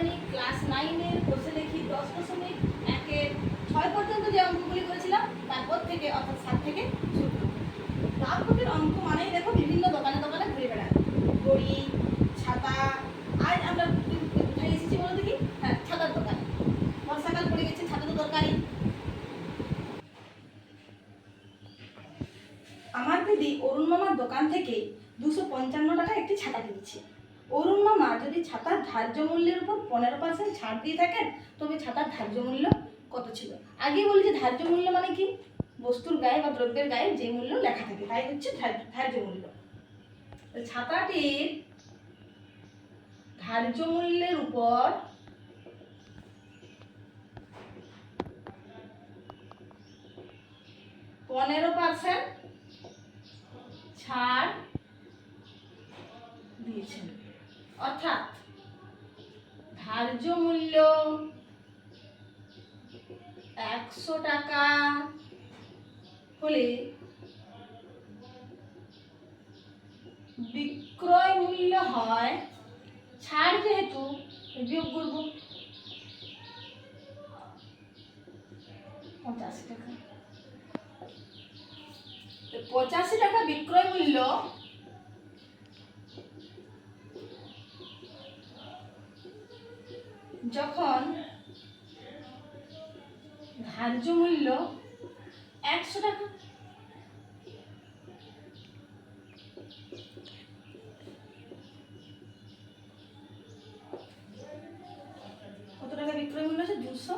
আমি ক্লাস নাইনের কোর্সে দেখি দশ দশমিক একের ছয় পর্যন্ত যে অঙ্কগুলি করেছিলাম, তারপর থেকে অর্থাৎ সাত থেকে শুরু লাভকটির অঙ্ক মানেই দেখো বিভিন্ন দোকানে দোকানে ঘুরে বেড়ায়। ঘড়ি ছাতা আজ আমরা কোথায় এসেছি বলো দেখি হ্যাঁ ছাতার দোকানে। বর্ষাকাল পড়ে গেছে, ছাতা তো দরকারই। আমার দিদি অরুণ মামার দোকান থেকে দুশো পঞ্চান্ন টাকা একটি ছাতা কিনেছে। অরুণ মামা, যদি ছাতার ধার্য মূল্যের উপর পনেরো পার্সেন্ট ছাড় দিয়ে থাকেন, তবে ছাতার ধার্য মূল্য কত ছিল? আগেই যে ধার্য মূল্য মানে কি? বস্তুর গায়ে বা দ্রব্যের গায়ে যে মূল্য লেখা থাকে, তাই হচ্ছে ধার্য মূল্য। ছাতাটির ধার্য মূল্যের উপর পনেরো পার্সেন্ট ছাড় ধার্য মূল্য একশো টাকা হলে বিক্রয় মূল্য হয় ছাড় যেহেতু বিয়োগ করব। পঁচাশি টাকা। পঁচাশি টাকা বিক্রয় মূল্য যখন ধার্য মূল্য একশো টাকা। কত টাকা বিক্রয় মূল্য দুশো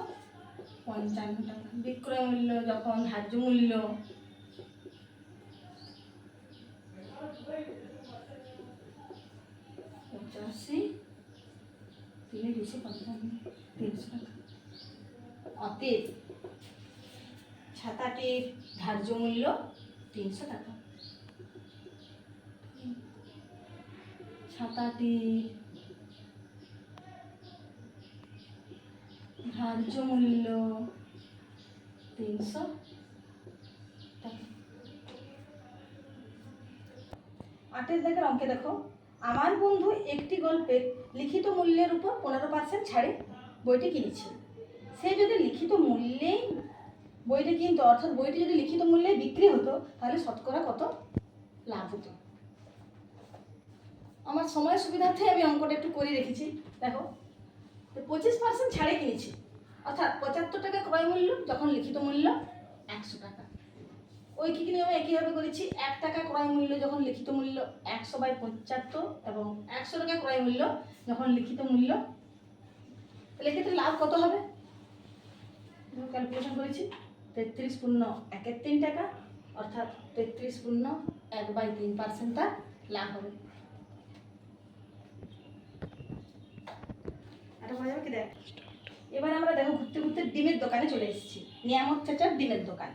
পঞ্চান্ন টাকা। বিক্রয় মূল্য যখন ধার্য মূল্য পঁচাশি তিনে দুশো পঞ্চান্ন তিনশো টাকা। অতএব ছাতাটির ধার্য মূল্য তিনশো টাকা। ছাতাটির ধার্য মূল্য তিনশো টাকা। আটের দেখের অঙ্কে দেখো। আমার বন্ধু একটি গল্পের লিখিত মূল্যের উপর পনেরো পার্সেন্ট ছাড়ে বইটি কিনেছে। সে যদি লিখিত মূল্যেই বইটি কিনতো, অর্থাৎ বইটি যদি লিখিত মূল্যে বিক্রি হতো, তাহলে শতকরা কত লাভ হতো? আমার সময়ের সুবিধার্থে আমি অঙ্কটা একটু করে রেখেছি। দেখো পঁচিশ পার্সেন্ট ছাড়ে কিনেছি। অর্থাৎ পঁচাত্তর টাকা ক্রয় মূল্য, যখন লিখিত মূল্য একশো টাকা। ওই কি নিয়মে একইভাবে করেছি? এক টাকা ক্রয় মূল্য যখন লিখিত মূল্য একশো বাই পঁচাত্তর এবং একশো টাকা ক্রয় মূল্য যখন লিখিত মূল্য, তাহলে এক্ষেত্রে লাভ কত হবে? ক্যালকুলেশন করেছি। তেত্রিশ পূর্ণ একের তিন টাকা, অর্থাৎ তেত্রিশ পূর্ণ এক বাই তিন পার্সেন্ট তার লাভ হবে। দেখ। এবার আমরা দেখো, ঘুরতে ঘুরতে ডিমের দোকানে চলে এসেছি। নিয়ামত চাচার ডিমের দোকান।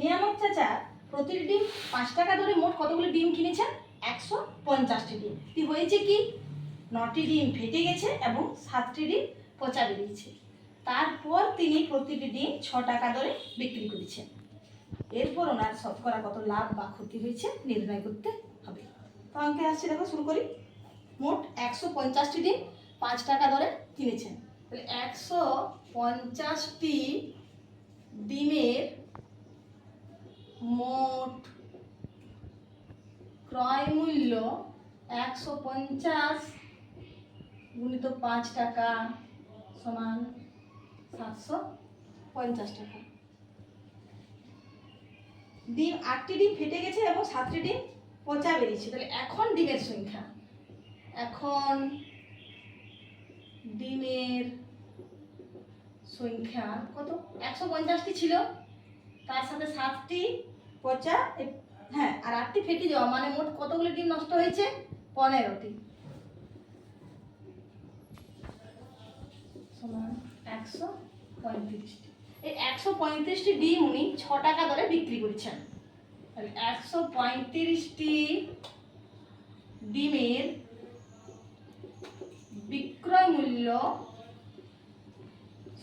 নিয়ামত চাচা, প্রতিটি ডিম পাঁচ টাকা ধরে মোট কতগুলো ডিম কিনেছেন? একশো পঞ্চাশটি ডিম। কি হয়েছে কি? নটি ডিম ফেটে গেছে এবং সাতটি ডিম পচা বেরিয়েছে। তারপর তিনি প্রতিটি ডিম ছ টাকা দরে বিক্রি করেছেন। এরপর ওনার শতকরা কত লাভ বা ক্ষতি হয়েছে নির্ণয় করতে হবে। তো অঙ্কে আসছে, দেখো, শুরু করি। মোট একশো পঞ্চাশটি ডিম পাঁচ টাকা দরে কিনেছেন। তাহলে একশো পঞ্চাশটি ডিমের মোট ক্রয় মূল্য একশো পঞ্চাশ গুণিত পাঁচ টাকা সমান সাতশো পঞ্চাশ টাকা। ডিম আটটি ডিম ফেটে গেছে এবং সাতটি ডিম পচা বেরিয়েছে। তাহলে এখন ডিমের সংখ্যা। এখন ডিমের সংখ্যা কত? একশো পঞ্চাশটি ছিল, তার সাথে সাতটি পচা হ্যাঁ আর আটটি ফেটে যাওয়া মানে মোট কতগুলো ডিম নষ্ট হয়েছে? পনেরোটি। একশো পঁয়ত্রিশটি। এই একশো পঁয়ত্রিশটি ডিম উনি ছ টাকা দরে বিক্রি করেছেন। একশো পঁয়ত্রিশটি ডিমের বিক্রয় মূল্য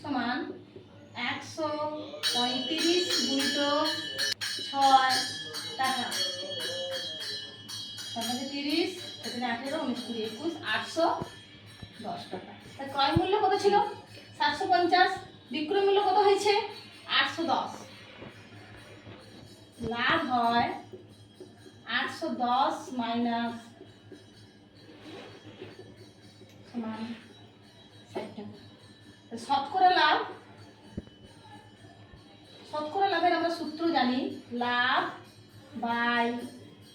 সমান একশো পঁয়ত্রিশ গুণিত বিক্রয় মূল্য কত হয়েছে? আটশো দশ। লাভ হয় আটশো দশ মাইনাস শতকরা লাভ? শতকরা লাভের আমরা সূত্র জানি। লাভ বাই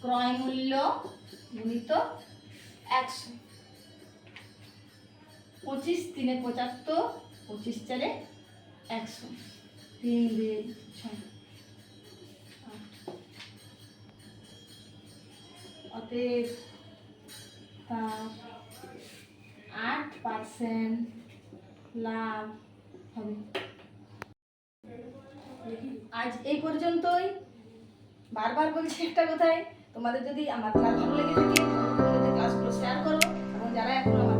ক্রয় মূল্য গুণিত পঁচিশ তিনে পঁচাত্তর, পঁচিশ চারে একশো। তিন, দুই, ছয়। অতএব তার আট পার্সেন্ট লাভ হবে। আজ এই পর্যন্তই। বারবার বলছি একটা কথাই, তোমাদের যদি আমার ক্লাস ভালো লেগে থাকে যারা এখন আমার